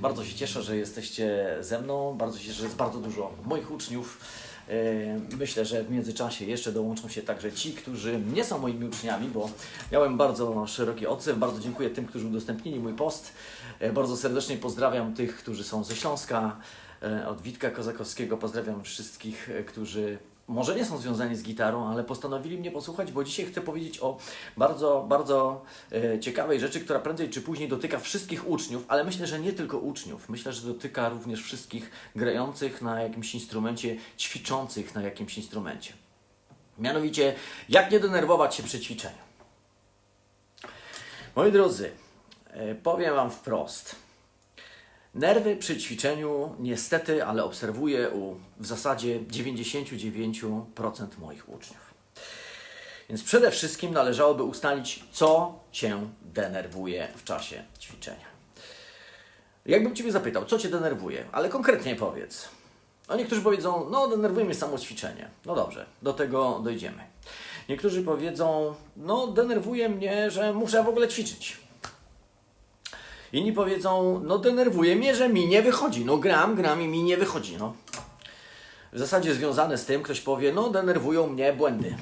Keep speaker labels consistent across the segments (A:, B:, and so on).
A: Bardzo się cieszę, że jesteście ze mną. Bardzo się cieszę, że jest bardzo dużo moich uczniów. E, Myślę, że w międzyczasie jeszcze dołączą się także ci, którzy nie są moimi uczniami, bo miałem bardzo szeroki odzew. Bardzo dziękuję tym, którzy udostępnili mój post. E, Bardzo serdecznie pozdrawiam tych, którzy są ze Śląska, e, od Witka Kozakowskiego. Pozdrawiam wszystkich, którzy może nie są związani z gitarą, ale postanowili mnie posłuchać, bo dzisiaj chcę powiedzieć o bardzo, bardzo e, ciekawej rzeczy, która prędzej czy później dotyka wszystkich uczniów, ale myślę, że nie tylko uczniów. Myślę, że dotyka również wszystkich grających na jakimś instrumencie, ćwiczących na jakimś instrumencie. Mianowicie, jak nie denerwować się przy ćwiczeniu. Moi drodzy, e, powiem Wam wprost. Nerwy przy ćwiczeniu niestety, ale obserwuję u w zasadzie 99% moich uczniów. Więc przede wszystkim należałoby ustalić, co Cię denerwuje w czasie ćwiczenia. Jakbym Ciebie zapytał, co Cię denerwuje, ale konkretnie powiedz. No niektórzy powiedzą, no denerwuje mnie samo ćwiczenie. No dobrze, do tego dojdziemy. Niektórzy powiedzą, no denerwuje mnie, że muszę w ogóle ćwiczyć. Inni powiedzą, no denerwuje mnie, że mi nie wychodzi. No gram, gram i mi nie wychodzi. No. W zasadzie związane z tym ktoś powie, no denerwują mnie błędy.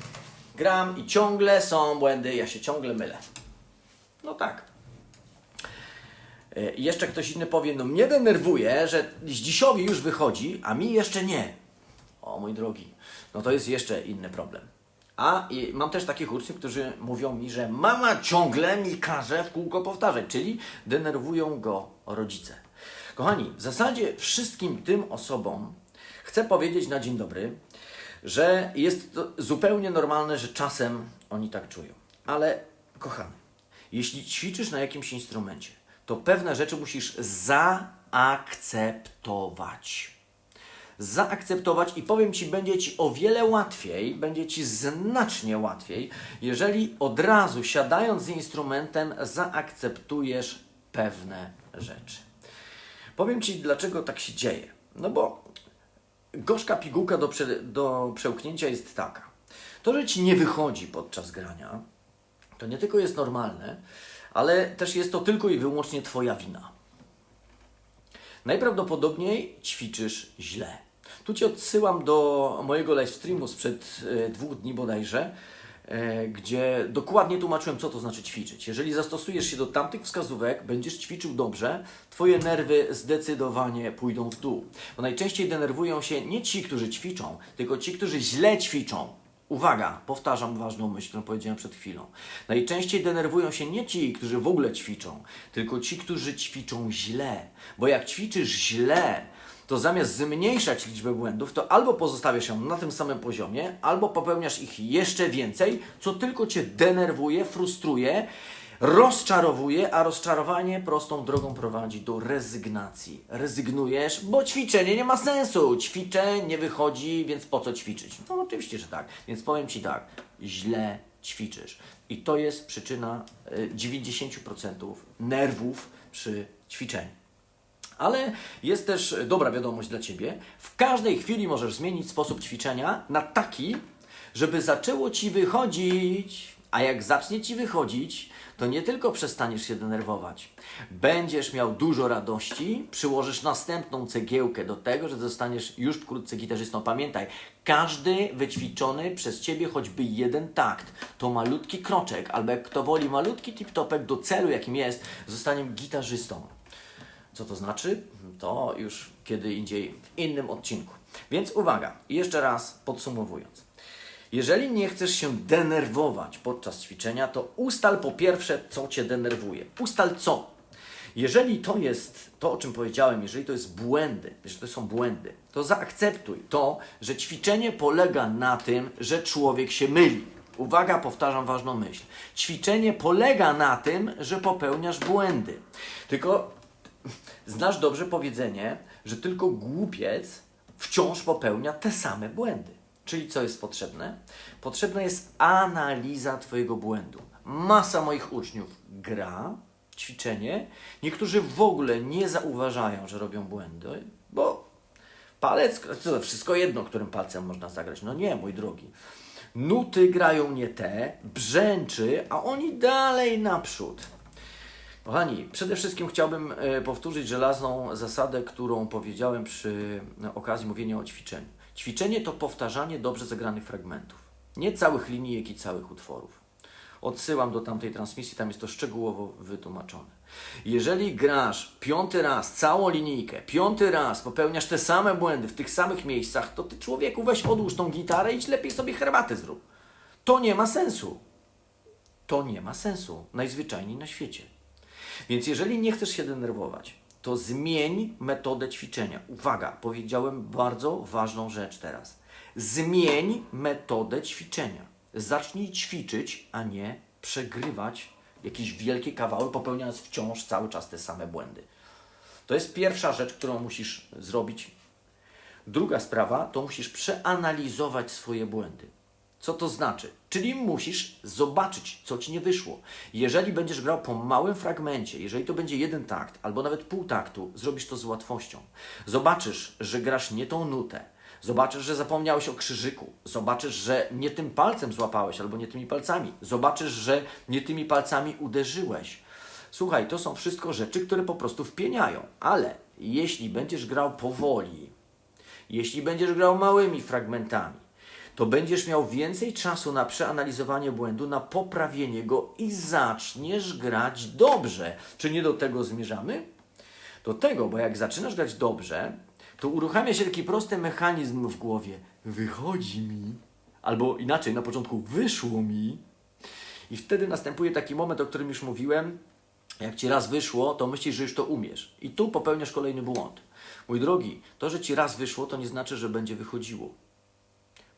A: Gram i ciągle są błędy, ja się ciągle mylę. No tak. E, I jeszcze ktoś inny powie, no mnie denerwuje, że Zdzisiowi już wychodzi, a mi jeszcze nie. O mój drogi, no to jest jeszcze inny problem. A mam też takich uczniów, którzy mówią mi, że mama ciągle mi każe w kółko powtarzać, czyli denerwują go rodzice. Kochani, w zasadzie wszystkim tym osobom chcę powiedzieć na dzień dobry, że jest to zupełnie normalne, że czasem oni tak czują. Ale kochany, jeśli ćwiczysz na jakimś instrumencie, to pewne rzeczy musisz zaakceptować zaakceptować i powiem Ci, będzie Ci o wiele łatwiej, będzie Ci znacznie łatwiej, jeżeli od razu siadając z instrumentem zaakceptujesz pewne rzeczy. Powiem Ci, dlaczego tak się dzieje. No bo gorzka pigułka do, prze, do przełknięcia jest taka. To, że Ci nie wychodzi podczas grania, to nie tylko jest normalne, ale też jest to tylko i wyłącznie Twoja wina. Najprawdopodobniej ćwiczysz źle. Tu Cię odsyłam do mojego live streamu sprzed e, dwóch dni bodajże, e, gdzie dokładnie tłumaczyłem, co to znaczy ćwiczyć. Jeżeli zastosujesz się do tamtych wskazówek, będziesz ćwiczył dobrze, Twoje nerwy zdecydowanie pójdą w dół. Bo najczęściej denerwują się nie ci, którzy ćwiczą, tylko ci, którzy źle ćwiczą. Uwaga, powtarzam ważną myśl, którą powiedziałem przed chwilą. Najczęściej denerwują się nie ci, którzy w ogóle ćwiczą, tylko ci, którzy ćwiczą źle. Bo jak ćwiczysz źle, to zamiast zmniejszać liczbę błędów, to albo pozostawiasz ją na tym samym poziomie, albo popełniasz ich jeszcze więcej, co tylko cię denerwuje, frustruje, rozczarowuje, a rozczarowanie prostą drogą prowadzi do rezygnacji. Rezygnujesz, bo ćwiczenie nie ma sensu. Ćwiczę, nie wychodzi, więc po co ćwiczyć? No oczywiście, że tak. Więc powiem Ci tak, źle ćwiczysz. I to jest przyczyna y, 90% nerwów przy ćwiczeniu. Ale jest też dobra wiadomość dla Ciebie. W każdej chwili możesz zmienić sposób ćwiczenia na taki, żeby zaczęło Ci wychodzić. A jak zacznie Ci wychodzić, to nie tylko przestaniesz się denerwować. Będziesz miał dużo radości, przyłożysz następną cegiełkę do tego, że zostaniesz już wkrótce gitarzystą. Pamiętaj, każdy wyćwiczony przez Ciebie choćby jeden takt, to malutki kroczek, albo jak kto woli, malutki tip-topek do celu, jakim jest, zostanie gitarzystą. Co to znaczy? To już kiedy indziej w innym odcinku. Więc uwaga, jeszcze raz podsumowując. Jeżeli nie chcesz się denerwować podczas ćwiczenia, to ustal po pierwsze, co cię denerwuje. Ustal co. Jeżeli to jest to, o czym powiedziałem, jeżeli to jest błędy, jeżeli to są błędy, to zaakceptuj to, że ćwiczenie polega na tym, że człowiek się myli. Uwaga, powtarzam ważną myśl. Ćwiczenie polega na tym, że popełniasz błędy. Tylko znasz dobrze powiedzenie, że tylko głupiec wciąż popełnia te same błędy. Czyli co jest potrzebne? Potrzebna jest analiza Twojego błędu. Masa moich uczniów gra, ćwiczenie. Niektórzy w ogóle nie zauważają, że robią błędy, bo palec, to wszystko jedno, którym palcem można zagrać. No nie, mój drogi. Nuty grają nie te, brzęczy, a oni dalej naprzód. Kochani, przede wszystkim chciałbym e, powtórzyć żelazną zasadę, którą powiedziałem przy e, okazji mówienia o ćwiczeniu. Ćwiczenie to powtarzanie dobrze zagranych fragmentów. Nie całych linijek i całych utworów. Odsyłam do tamtej transmisji, tam jest to szczegółowo wytłumaczone. Jeżeli grasz piąty raz całą linijkę, piąty raz popełniasz te same błędy w tych samych miejscach, to ty człowieku weź odłóż tą gitarę i lepiej sobie herbatę zrób. To nie ma sensu. To nie ma sensu. Najzwyczajniej na świecie. Więc jeżeli nie chcesz się denerwować, to zmień metodę ćwiczenia. Uwaga, powiedziałem bardzo ważną rzecz teraz. Zmień metodę ćwiczenia. Zacznij ćwiczyć, a nie przegrywać jakieś wielkie kawały, popełniając wciąż cały czas te same błędy. To jest pierwsza rzecz, którą musisz zrobić. Druga sprawa to musisz przeanalizować swoje błędy. Co to znaczy? Czyli musisz zobaczyć, co ci nie wyszło. Jeżeli będziesz grał po małym fragmencie, jeżeli to będzie jeden takt albo nawet pół taktu, zrobisz to z łatwością. Zobaczysz, że grasz nie tą nutę. Zobaczysz, że zapomniałeś o krzyżyku. Zobaczysz, że nie tym palcem złapałeś albo nie tymi palcami. Zobaczysz, że nie tymi palcami uderzyłeś. Słuchaj, to są wszystko rzeczy, które po prostu wpieniają. Ale jeśli będziesz grał powoli, jeśli będziesz grał małymi fragmentami, to będziesz miał więcej czasu na przeanalizowanie błędu, na poprawienie go i zaczniesz grać dobrze. Czy nie do tego zmierzamy? Do tego, bo jak zaczynasz grać dobrze, to uruchamia się taki prosty mechanizm w głowie. Wychodzi mi, albo inaczej, na początku wyszło mi, i wtedy następuje taki moment, o którym już mówiłem. Jak ci raz wyszło, to myślisz, że już to umiesz. I tu popełniasz kolejny błąd. Mój drogi, to, że ci raz wyszło, to nie znaczy, że będzie wychodziło.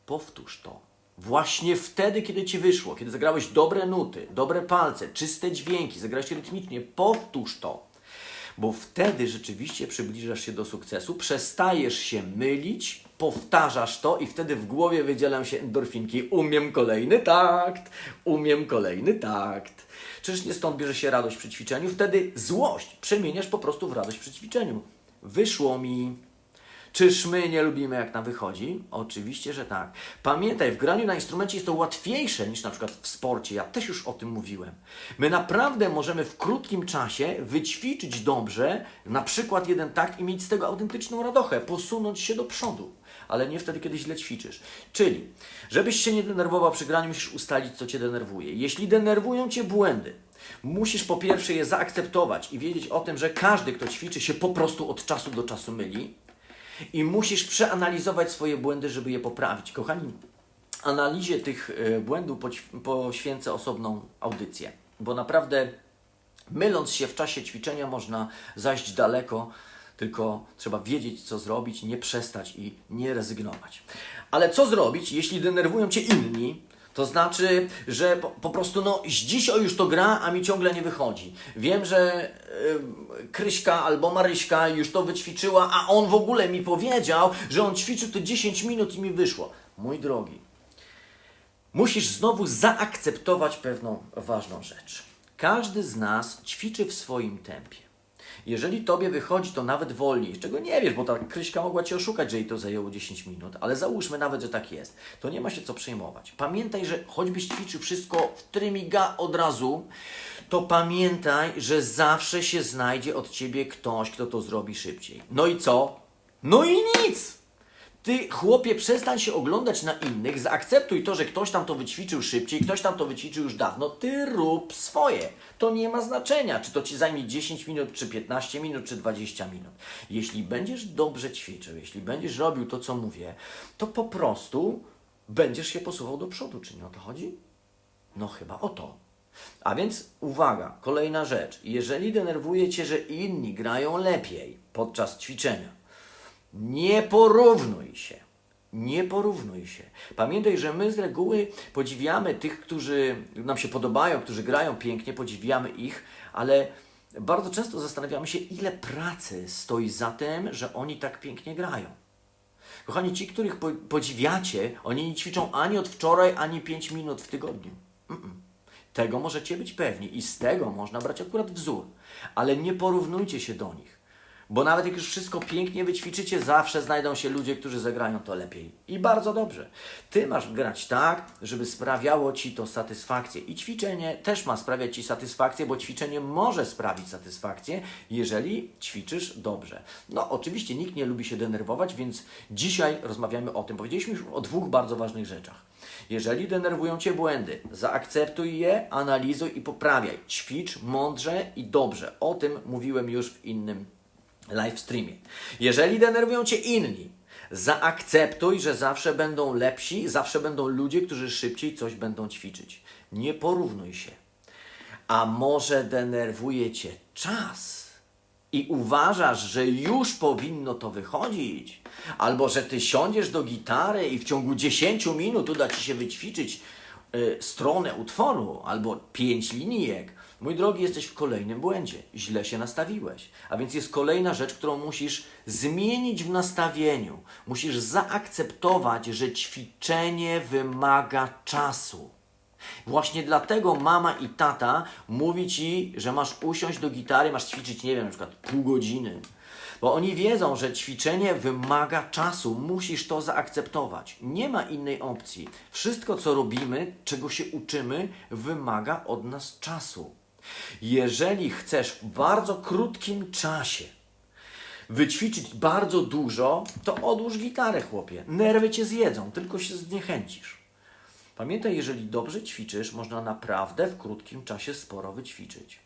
A: Powtórz to. Właśnie wtedy, kiedy ci wyszło, kiedy zagrałeś dobre nuty, dobre palce, czyste dźwięki, zagrałeś rytmicznie, powtórz to. Bo wtedy rzeczywiście przybliżasz się do sukcesu, przestajesz się mylić, powtarzasz to i wtedy w głowie wydzielam się endorfinki. Umiem kolejny takt, umiem kolejny takt. Czyż nie stąd bierze się radość przy ćwiczeniu? Wtedy złość przemieniasz po prostu w radość przy ćwiczeniu. Wyszło mi, Czyż my nie lubimy, jak nam wychodzi? Oczywiście, że tak. Pamiętaj, w graniu na instrumencie jest to łatwiejsze niż na przykład w sporcie. Ja też już o tym mówiłem. My naprawdę możemy w krótkim czasie wyćwiczyć dobrze, na przykład jeden takt i mieć z tego autentyczną radochę, posunąć się do przodu. Ale nie wtedy, kiedy źle ćwiczysz. Czyli, żebyś się nie denerwował przy graniu, musisz ustalić, co cię denerwuje. Jeśli denerwują cię błędy, musisz po pierwsze je zaakceptować i wiedzieć o tym, że każdy, kto ćwiczy, się po prostu od czasu do czasu myli i musisz przeanalizować swoje błędy, żeby je poprawić. Kochani, analizie tych e, błędów poświęcę osobną audycję, bo naprawdę myląc się w czasie ćwiczenia można zajść daleko, tylko trzeba wiedzieć, co zrobić, nie przestać i nie rezygnować. Ale co zrobić, jeśli denerwują Cię inni, to znaczy, że po, po prostu no, o już to gra, a mi ciągle nie wychodzi. Wiem, że y, Kryśka albo Maryśka już to wyćwiczyła, a on w ogóle mi powiedział, że on ćwiczył to 10 minut i mi wyszło. Mój drogi, musisz znowu zaakceptować pewną ważną rzecz. Każdy z nas ćwiczy w swoim tempie. Jeżeli tobie wychodzi to nawet wolniej, czego nie wiesz, bo ta Kryśka mogła cię oszukać, że jej to zajęło 10 minut, ale załóżmy nawet, że tak jest, to nie ma się co przejmować. Pamiętaj, że choćbyś ćwiczył wszystko w trymiga od razu, to pamiętaj, że zawsze się znajdzie od ciebie ktoś, kto to zrobi szybciej. No i co? No i nic! Ty, chłopie, przestań się oglądać na innych, zaakceptuj to, że ktoś tam to wyćwiczył szybciej, ktoś tam to wyćwiczył już dawno, ty rób swoje. To nie ma znaczenia, czy to ci zajmie 10 minut, czy 15 minut, czy 20 minut. Jeśli będziesz dobrze ćwiczył, jeśli będziesz robił to, co mówię, to po prostu będziesz się posuwał do przodu. Czy nie o to chodzi? No chyba o to. A więc uwaga, kolejna rzecz. Jeżeli denerwuje Cię, że inni grają lepiej podczas ćwiczenia, nie porównuj się. Nie porównuj się. Pamiętaj, że my z reguły podziwiamy tych, którzy nam się podobają, którzy grają pięknie, podziwiamy ich, ale bardzo często zastanawiamy się, ile pracy stoi za tym, że oni tak pięknie grają. Kochani, ci, których po- podziwiacie, oni nie ćwiczą ani od wczoraj, ani 5 minut w tygodniu. Mm-mm. Tego możecie być pewni i z tego można brać akurat wzór. Ale nie porównujcie się do nich. Bo nawet jak już wszystko pięknie wyćwiczycie, zawsze znajdą się ludzie, którzy zagrają to lepiej. I bardzo dobrze. Ty masz grać tak, żeby sprawiało ci to satysfakcję. I ćwiczenie też ma sprawiać ci satysfakcję, bo ćwiczenie może sprawić satysfakcję, jeżeli ćwiczysz dobrze. No, oczywiście nikt nie lubi się denerwować, więc dzisiaj rozmawiamy o tym. Powiedzieliśmy już o dwóch bardzo ważnych rzeczach. Jeżeli denerwują Cię błędy, zaakceptuj je, analizuj i poprawiaj. Ćwicz mądrze i dobrze. O tym mówiłem już w innym live streamie. Jeżeli denerwują Cię inni, zaakceptuj, że zawsze będą lepsi, zawsze będą ludzie, którzy szybciej coś będą ćwiczyć. Nie porównuj się. A może denerwuje Cię czas i uważasz, że już powinno to wychodzić, albo że Ty siądziesz do gitary i w ciągu 10 minut uda Ci się wyćwiczyć y, stronę utworu albo pięć linijek. Mój drogi, jesteś w kolejnym błędzie. Źle się nastawiłeś. A więc jest kolejna rzecz, którą musisz zmienić w nastawieniu. Musisz zaakceptować, że ćwiczenie wymaga czasu. Właśnie dlatego mama i tata mówi ci, że masz usiąść do gitary, masz ćwiczyć, nie wiem, na przykład pół godziny. Bo oni wiedzą, że ćwiczenie wymaga czasu, musisz to zaakceptować. Nie ma innej opcji. Wszystko, co robimy, czego się uczymy, wymaga od nas czasu. Jeżeli chcesz w bardzo krótkim czasie wyćwiczyć bardzo dużo, to odłóż gitarę, chłopie. Nerwy cię zjedzą, tylko się zniechęcisz. Pamiętaj, jeżeli dobrze ćwiczysz, można naprawdę w krótkim czasie sporo wyćwiczyć.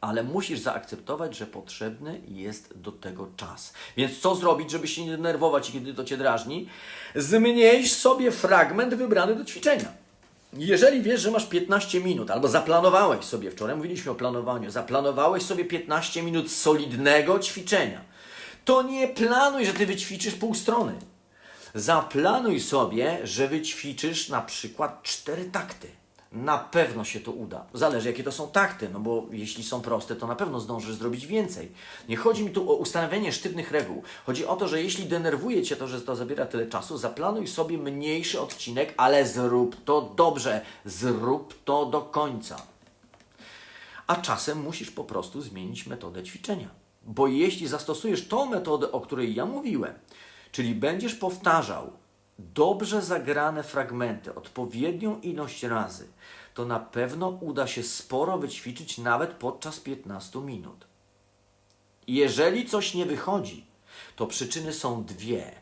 A: Ale musisz zaakceptować, że potrzebny jest do tego czas. Więc co zrobić, żeby się nie denerwować, kiedy to cię drażni? Zmniejsz sobie fragment wybrany do ćwiczenia. Jeżeli wiesz, że masz 15 minut, albo zaplanowałeś sobie, wczoraj mówiliśmy o planowaniu, zaplanowałeś sobie 15 minut solidnego ćwiczenia, to nie planuj, że ty wyćwiczysz pół strony. Zaplanuj sobie, że wyćwiczysz na przykład cztery takty. Na pewno się to uda. Zależy, jakie to są takty, no bo jeśli są proste, to na pewno zdążysz zrobić więcej. Nie chodzi mi tu o ustanowienie sztywnych reguł. Chodzi o to, że jeśli denerwuje Cię to, że to zabiera tyle czasu, zaplanuj sobie mniejszy odcinek, ale zrób to dobrze. Zrób to do końca. A czasem musisz po prostu zmienić metodę ćwiczenia. Bo jeśli zastosujesz tą metodę, o której ja mówiłem, czyli będziesz powtarzał dobrze zagrane fragmenty odpowiednią ilość razy, to na pewno uda się sporo wyćwiczyć nawet podczas 15 minut. Jeżeli coś nie wychodzi, to przyczyny są dwie.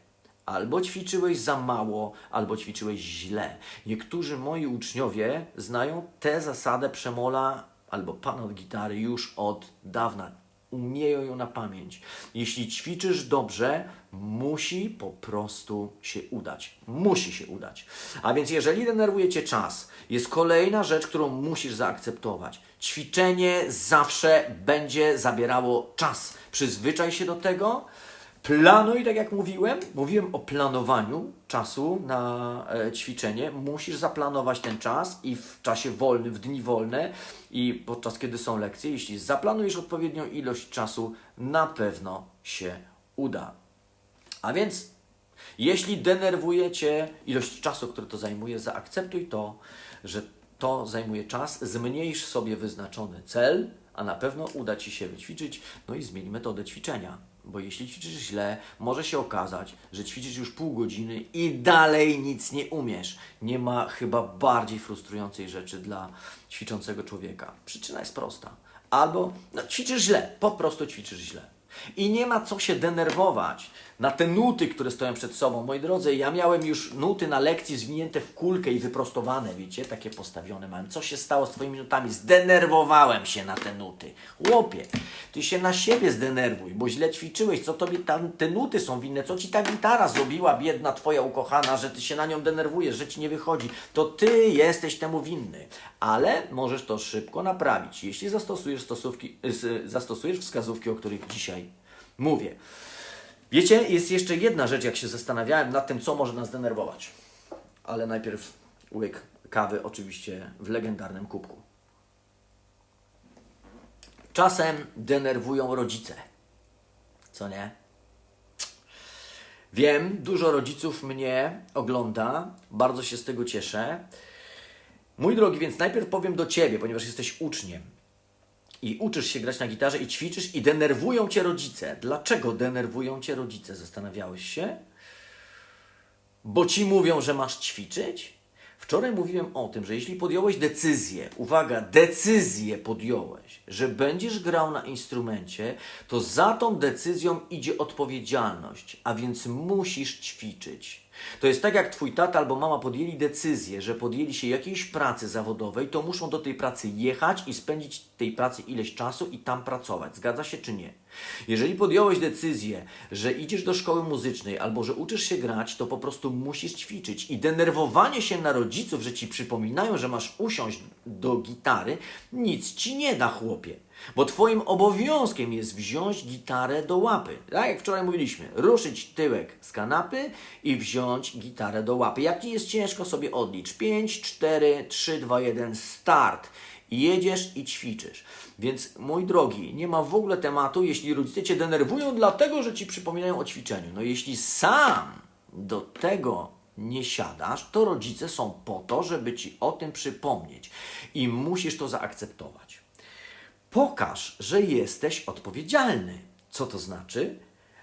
A: Albo ćwiczyłeś za mało, albo ćwiczyłeś źle. Niektórzy moi uczniowie znają tę zasadę przemola albo pan od gitary już od dawna. Umieją ją na pamięć. Jeśli ćwiczysz dobrze, musi po prostu się udać. Musi się udać. A więc jeżeli denerwuje Cię czas, jest kolejna rzecz, którą musisz zaakceptować. Ćwiczenie zawsze będzie zabierało czas. Przyzwyczaj się do tego. Planuj, tak jak mówiłem, mówiłem o planowaniu czasu na e, ćwiczenie. Musisz zaplanować ten czas i w czasie wolnym, w dni wolne i podczas kiedy są lekcje. Jeśli zaplanujesz odpowiednią ilość czasu, na pewno się uda. A więc, jeśli denerwuje Cię ilość czasu, który to zajmuje, zaakceptuj to, że to zajmuje czas, zmniejsz sobie wyznaczony cel, a na pewno uda Ci się wyćwiczyć, no i zmień metodę ćwiczenia. Bo jeśli ćwiczysz źle, może się okazać, że ćwiczysz już pół godziny i dalej nic nie umiesz. Nie ma chyba bardziej frustrującej rzeczy dla ćwiczącego człowieka. Przyczyna jest prosta. Albo no, ćwiczysz źle, po prostu ćwiczysz źle. I nie ma co się denerwować na te nuty, które stoją przed sobą. Moi drodzy, ja miałem już nuty na lekcji zwinięte w kulkę i wyprostowane, wiecie, takie postawione mam. Co się stało z Twoimi nutami? Zdenerwowałem się na te nuty. Chłopie, Ty się na siebie zdenerwuj, bo źle ćwiczyłeś. Co Tobie tam te nuty są winne? Co Ci ta gitara zrobiła, biedna Twoja ukochana, że Ty się na nią denerwujesz, że Ci nie wychodzi? To Ty jesteś temu winny. Ale możesz to szybko naprawić, jeśli zastosujesz, stosówki, zastosujesz wskazówki, o których dzisiaj mówię. Wiecie, jest jeszcze jedna rzecz, jak się zastanawiałem nad tym, co może nas denerwować. Ale najpierw łyk kawy, oczywiście w legendarnym kubku. Czasem denerwują rodzice. Co nie? Wiem, dużo rodziców mnie ogląda, bardzo się z tego cieszę. Mój drogi, więc najpierw powiem do Ciebie, ponieważ jesteś uczniem. I uczysz się grać na gitarze i ćwiczysz i denerwują cię rodzice. Dlaczego denerwują cię rodzice? Zastanawiałeś się? Bo ci mówią, że masz ćwiczyć? Wczoraj mówiłem o tym, że jeśli podjąłeś decyzję, uwaga, decyzję podjąłeś, że będziesz grał na instrumencie, to za tą decyzją idzie odpowiedzialność, a więc musisz ćwiczyć. To jest tak, jak twój tata albo mama podjęli decyzję, że podjęli się jakiejś pracy zawodowej, to muszą do tej pracy jechać i spędzić tej pracy ileś czasu i tam pracować. Zgadza się czy nie? Jeżeli podjąłeś decyzję, że idziesz do szkoły muzycznej albo że uczysz się grać, to po prostu musisz ćwiczyć. I denerwowanie się na rodziców, że ci przypominają, że masz usiąść do gitary, nic ci nie da, chłopie. Bo twoim obowiązkiem jest wziąć gitarę do łapy. Tak jak wczoraj mówiliśmy, ruszyć tyłek z kanapy i wziąć gitarę do łapy. Jak ci jest ciężko, sobie odlicz. 5, 4, 3, 2, 1, start. Jedziesz i ćwiczysz. Więc mój drogi, nie ma w ogóle tematu, jeśli rodzice cię denerwują, dlatego że ci przypominają o ćwiczeniu. No jeśli sam do tego nie siadasz, to rodzice są po to, żeby ci o tym przypomnieć. I musisz to zaakceptować. Pokaż, że jesteś odpowiedzialny. Co to znaczy?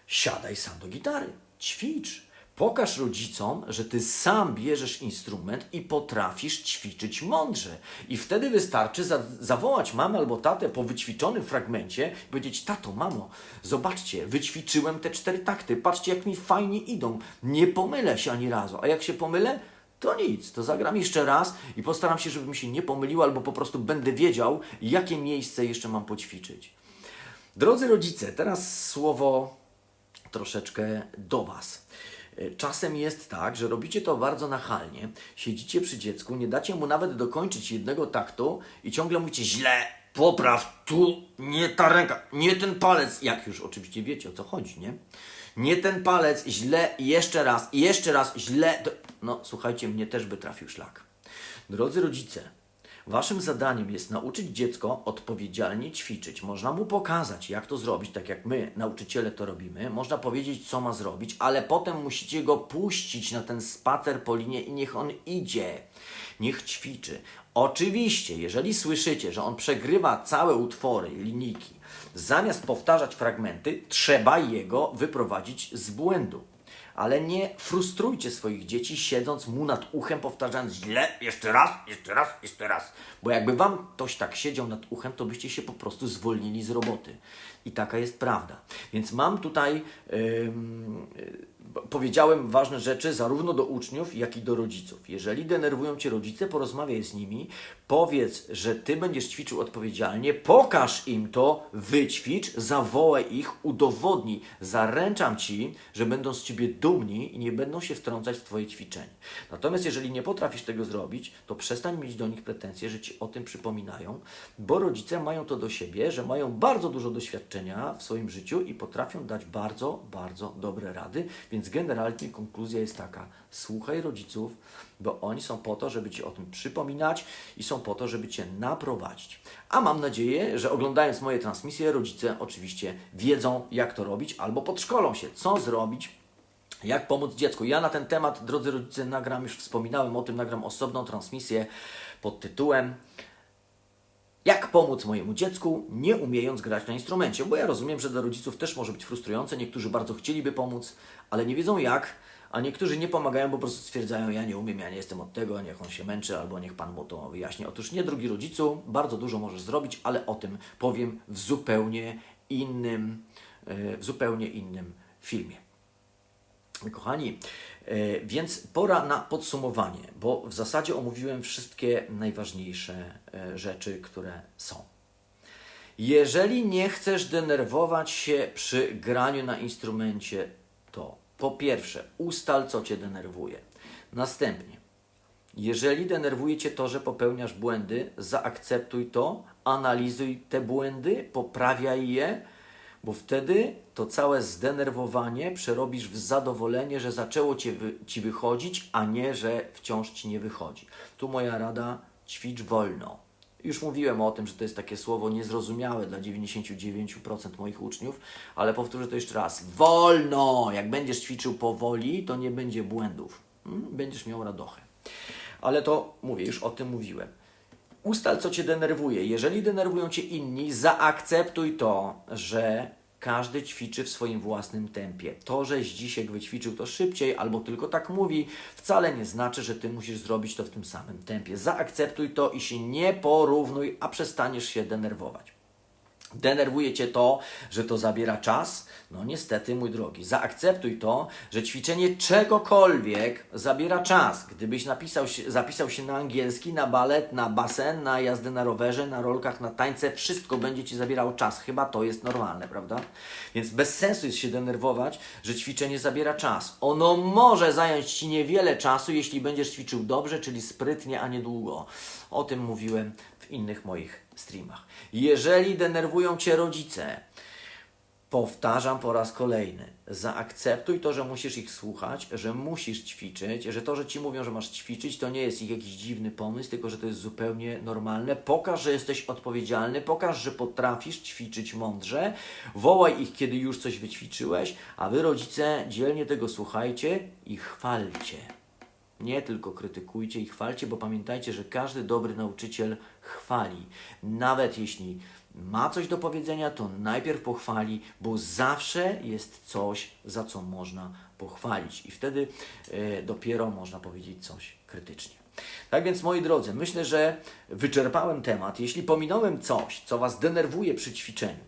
A: Siadaj sam do gitary, ćwicz. Pokaż rodzicom, że ty sam bierzesz instrument i potrafisz ćwiczyć mądrze. I wtedy wystarczy za zawołać mamę albo tatę po wyćwiczonym fragmencie i powiedzieć: Tato, mamo, zobaczcie, wyćwiczyłem te cztery takty, patrzcie, jak mi fajnie idą. Nie pomylę się ani razu. A jak się pomylę, to nic, to zagram jeszcze raz i postaram się, żeby mi się nie pomyliło, albo po prostu będę wiedział, jakie miejsce jeszcze mam poćwiczyć. Drodzy rodzice, teraz słowo troszeczkę do Was. Czasem jest tak, że robicie to bardzo nachalnie, siedzicie przy dziecku, nie dacie mu nawet dokończyć jednego taktu i ciągle mówicie źle, popraw, tu, nie ta ręka, nie ten palec, jak już oczywiście wiecie o co chodzi, nie? Nie ten palec, źle, jeszcze raz, jeszcze raz, źle. No, słuchajcie, mnie też by trafił szlak. Drodzy rodzice, Waszym zadaniem jest nauczyć dziecko odpowiedzialnie ćwiczyć. Można mu pokazać, jak to zrobić, tak jak my, nauczyciele, to robimy. Można powiedzieć, co ma zrobić, ale potem musicie go puścić na ten spacer po linie i niech on idzie. Niech ćwiczy. Oczywiście, jeżeli słyszycie, że on przegrywa całe utwory, linijki, zamiast powtarzać fragmenty, trzeba jego wyprowadzić z błędu. Ale nie frustrujcie swoich dzieci, siedząc mu nad uchem, powtarzając źle, jeszcze raz, jeszcze raz, jeszcze raz. Bo jakby wam ktoś tak siedział nad uchem, to byście się po prostu zwolnili z roboty. I taka jest prawda. Więc mam tutaj, ym, y, powiedziałem ważne rzeczy zarówno do uczniów, jak i do rodziców. Jeżeli denerwują cię rodzice, porozmawiaj z nimi, powiedz, że ty będziesz ćwiczył odpowiedzialnie, pokaż im to, wyćwicz, zawołaj ich, udowodnij. Zaręczam ci, że będą z ciebie dumni i nie będą się wtrącać w twoje ćwiczenie. Natomiast jeżeli nie potrafisz tego zrobić, to przestań mieć do nich pretensje, że ci o tym przypominają, bo rodzice mają to do siebie, że mają bardzo dużo doświadczenia w swoim życiu i potrafią dać bardzo, bardzo dobre rady, więc generalnie konkluzja jest taka: słuchaj rodziców, bo oni są po to, żeby ci o tym przypominać i są po to, żeby cię naprowadzić. A mam nadzieję, że oglądając moje transmisje, rodzice oczywiście wiedzą, jak to robić, albo podszkolą się, co zrobić, jak pomóc dziecku? Ja na ten temat, drodzy rodzice, nagram, już wspominałem o tym, nagram osobną transmisję pod tytułem Jak pomóc mojemu dziecku, nie umiejąc grać na instrumencie? Bo ja rozumiem, że dla rodziców też może być frustrujące. Niektórzy bardzo chcieliby pomóc, ale nie wiedzą jak, a niektórzy nie pomagają, bo po prostu stwierdzają, ja nie umiem, ja nie jestem od tego, niech on się męczy, albo niech Pan mu to wyjaśni. Otóż nie, drogi rodzicu, bardzo dużo możesz zrobić, ale o tym powiem w zupełnie innym, e, w zupełnie innym filmie. Kochani, e, więc pora na podsumowanie, bo w zasadzie omówiłem wszystkie najważniejsze e, rzeczy, które są. Jeżeli nie chcesz denerwować się przy graniu na instrumencie, to po pierwsze ustal, co cię denerwuje. Następnie, jeżeli denerwuje cię to, że popełniasz błędy, zaakceptuj to, analizuj te błędy, poprawiaj je, bo wtedy to całe zdenerwowanie przerobisz w zadowolenie, że zaczęło cię ci wychodzić, a nie, że wciąż ci nie wychodzi. Tu moja rada: ćwicz wolno. Już mówiłem o tym, że to jest takie słowo niezrozumiałe dla 99% moich uczniów, ale powtórzę to jeszcze raz. Wolno! Jak będziesz ćwiczył powoli, to nie będzie błędów. Mm, Będziesz miał radochę. Ale to mówię, już o tym mówiłem. Ustal, co cię denerwuje. Jeżeli denerwują cię inni, zaakceptuj to, że każdy ćwiczy w swoim własnym tempie. To, żeś dzisiaj wyćwiczył to szybciej albo tylko tak mówi, wcale nie znaczy, że ty musisz zrobić to w tym samym tempie. Zaakceptuj to i się nie porównuj, a przestaniesz się denerwować. Denerwuje cię to, że to zabiera czas? No niestety, mój drogi, zaakceptuj to, że ćwiczenie czegokolwiek zabiera czas. Gdybyś napisał zapisał się na angielski, na balet, na basen, na jazdę na rowerze, na rolkach, na tańce, wszystko będzie ci zabierało czas. Chyba to jest normalne, prawda? Więc bez sensu jest się denerwować, że ćwiczenie zabiera czas. Ono może zająć ci niewiele czasu, jeśli będziesz ćwiczył dobrze, czyli sprytnie, a nie długo. O tym mówiłem w innych moich streamach. Jeżeli denerwują cię rodzice, powtarzam po raz kolejny, zaakceptuj to, że musisz ich słuchać, że musisz ćwiczyć, że to, że ci mówią, że masz ćwiczyć, to nie jest ich jakiś dziwny pomysł, tylko że to jest zupełnie normalne. Pokaż, że jesteś odpowiedzialny, pokaż, że potrafisz ćwiczyć mądrze, wołaj ich, kiedy już coś wyćwiczyłeś, a wy rodzice dzielnie tego słuchajcie i chwalcie. Nie tylko krytykujcie i chwalcie, bo pamiętajcie, że każdy dobry nauczyciel chwali. Nawet jeśli ma coś do powiedzenia, to najpierw pochwali, bo zawsze jest coś, za co można pochwalić. I wtedy e, dopiero można powiedzieć coś krytycznie. Tak więc, moi drodzy, myślę, że wyczerpałem temat. Jeśli pominąłem coś, co Was denerwuje przy ćwiczeniu,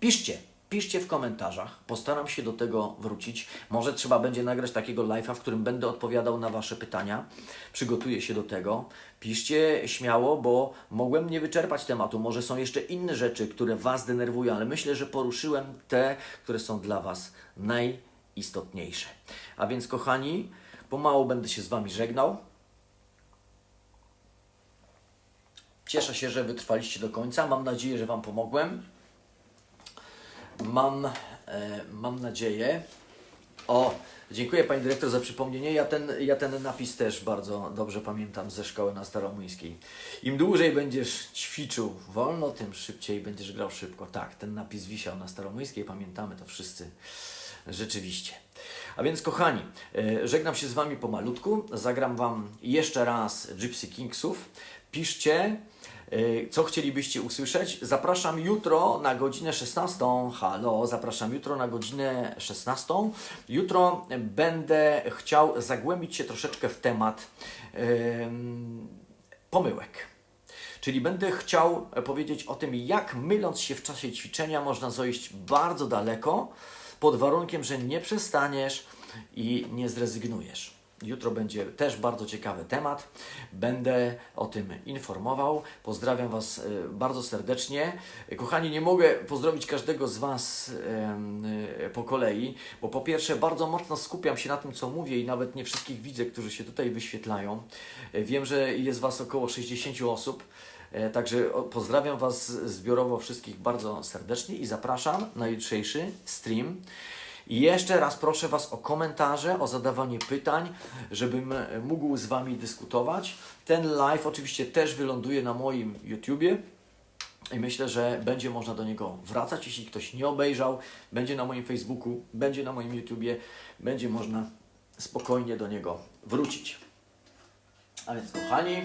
A: piszcie. Piszcie w komentarzach, postaram się do tego wrócić. Może trzeba będzie nagrać takiego live'a, w którym będę odpowiadał na Wasze pytania. Przygotuję się do tego. Piszcie śmiało, bo mogłem nie wyczerpać tematu. Może są jeszcze inne rzeczy, które Was denerwują, ale myślę, że poruszyłem te, które są dla Was najistotniejsze. A więc, kochani, pomału będę się z Wami żegnał. Cieszę się, że wytrwaliście do końca. Mam nadzieję, że Wam pomogłem. Mam, e, mam nadzieję. O, dziękuję Pani Dyrektor za przypomnienie. Ja ten, ja ten napis też bardzo dobrze pamiętam ze szkoły na Staromuńskiej. Im dłużej będziesz ćwiczył wolno, tym szybciej będziesz grał szybko. Tak, ten napis wisiał na Staromuńskiej, pamiętamy to wszyscy. Rzeczywiście. A więc, kochani, e, żegnam się z Wami pomalutku. Zagram Wam jeszcze raz Gypsy Kingsów. Piszcie, co chcielibyście usłyszeć. Zapraszam jutro na godzinę 16. Halo, zapraszam jutro na godzinę 16. Jutro będę chciał zagłębić się troszeczkę w temat em, pomyłek. Czyli będę chciał powiedzieć o tym, jak myląc się w czasie ćwiczenia można zejść bardzo daleko, pod warunkiem, że nie przestaniesz i nie zrezygnujesz. Jutro będzie też bardzo ciekawy temat. Będę o tym informował. Pozdrawiam Was e, bardzo serdecznie. Kochani, nie mogę pozdrowić każdego z Was e, po kolei, bo po pierwsze bardzo mocno skupiam się na tym, co mówię i nawet nie wszystkich widzę, którzy się tutaj wyświetlają. E, Wiem, że jest Was około 60 osób. Także pozdrawiam Was zbiorowo wszystkich bardzo serdecznie i zapraszam na jutrzejszy stream. I jeszcze raz proszę Was o komentarze, o zadawanie pytań, żebym e, mógł z Wami dyskutować. Ten live oczywiście też wyląduje na moim YouTubie. I myślę, że będzie można do niego wracać. Jeśli ktoś nie obejrzał, będzie na moim Facebooku, będzie na moim YouTubie, będzie można spokojnie do niego wrócić. A więc, kochani,